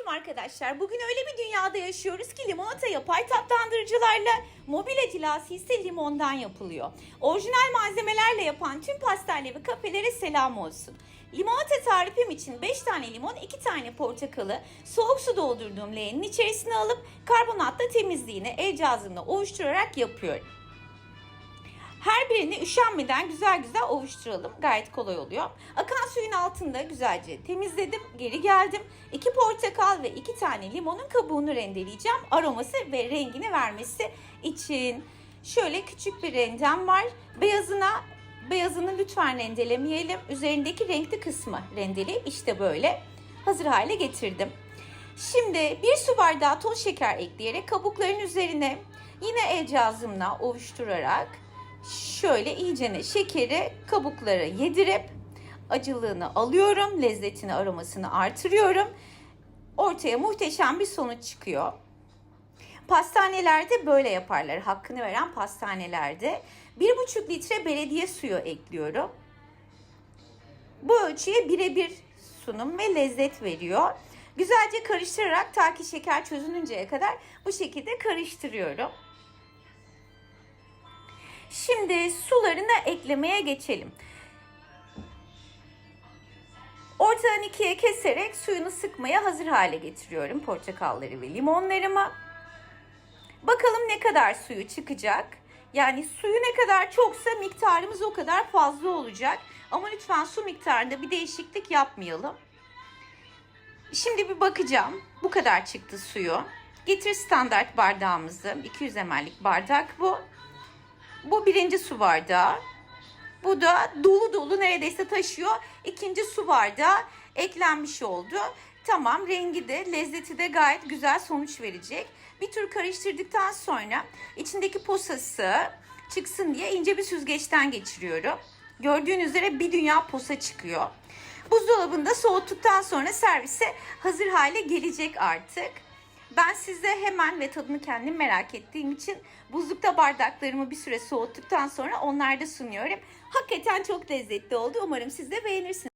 Selamünaleyküm arkadaşlar. Bugün öyle bir dünyada yaşıyoruz ki limonata yapay tatlandırıcılarla mobil etilası ise limondan yapılıyor. Orijinal malzemelerle yapan tüm pastane ve kafelere selam olsun. Limonata tarifim için 5 tane limon, 2 tane portakalı soğuk su doldurduğum leğenin içerisine alıp karbonatla temizliğini el cihazımla ovuşturarak yapıyorum. Birini üşenmeden güzel güzel ovuşturalım. Gayet kolay oluyor. Akan suyun altında güzelce temizledim. Geri geldim. 2 portakal ve 2 tane limonun kabuğunu rendeleyeceğim. Aroması ve rengini vermesi için. Şöyle küçük bir rendem var. Beyazına beyazını lütfen rendelemeyelim. Üzerindeki renkli kısmı rendeleyip işte böyle hazır hale getirdim. Şimdi bir su bardağı toz şeker ekleyerek kabukların üzerine yine el cihazımla ovuşturarak şöyle iyicene şekeri kabuklara yedirip acılığını alıyorum, lezzetini, aromasını artırıyorum. Ortaya muhteşem bir sonuç çıkıyor. Pastanelerde böyle yaparlar. Hakkını veren pastanelerde. 1,5 litre belediye suyu ekliyorum. Bu ölçüye birebir sunum ve lezzet veriyor. Güzelce karıştırarak ta ki şeker çözününceye kadar bu şekilde karıştırıyorum. Şimdi sularını eklemeye geçelim. Ortadan ikiye keserek suyunu sıkmaya hazır hale getiriyorum portakalları ve limonlarımı. Bakalım ne kadar suyu çıkacak. Yani suyu ne kadar çoksa miktarımız o kadar fazla olacak. Ama lütfen su miktarında bir değişiklik yapmayalım. Şimdi bir bakacağım. Bu kadar çıktı suyu. Getir standart bardağımızı. 200 ml'lik bardak bu. Bu birinci su bardağı. Bu da dolu dolu neredeyse taşıyor. İkinci su bardağı eklenmiş oldu. Tamam rengi de lezzeti de gayet güzel sonuç verecek. Bir tur karıştırdıktan sonra içindeki posası çıksın diye ince bir süzgeçten geçiriyorum. Gördüğünüz üzere bir dünya posa çıkıyor. Buzdolabında soğuttuktan sonra servise hazır hale gelecek artık. Ben size hemen ve tadını kendim merak ettiğim için buzlukta bardaklarımı bir süre soğuttuktan sonra onlarda sunuyorum. Hakikaten çok lezzetli oldu. Umarım siz de beğenirsiniz.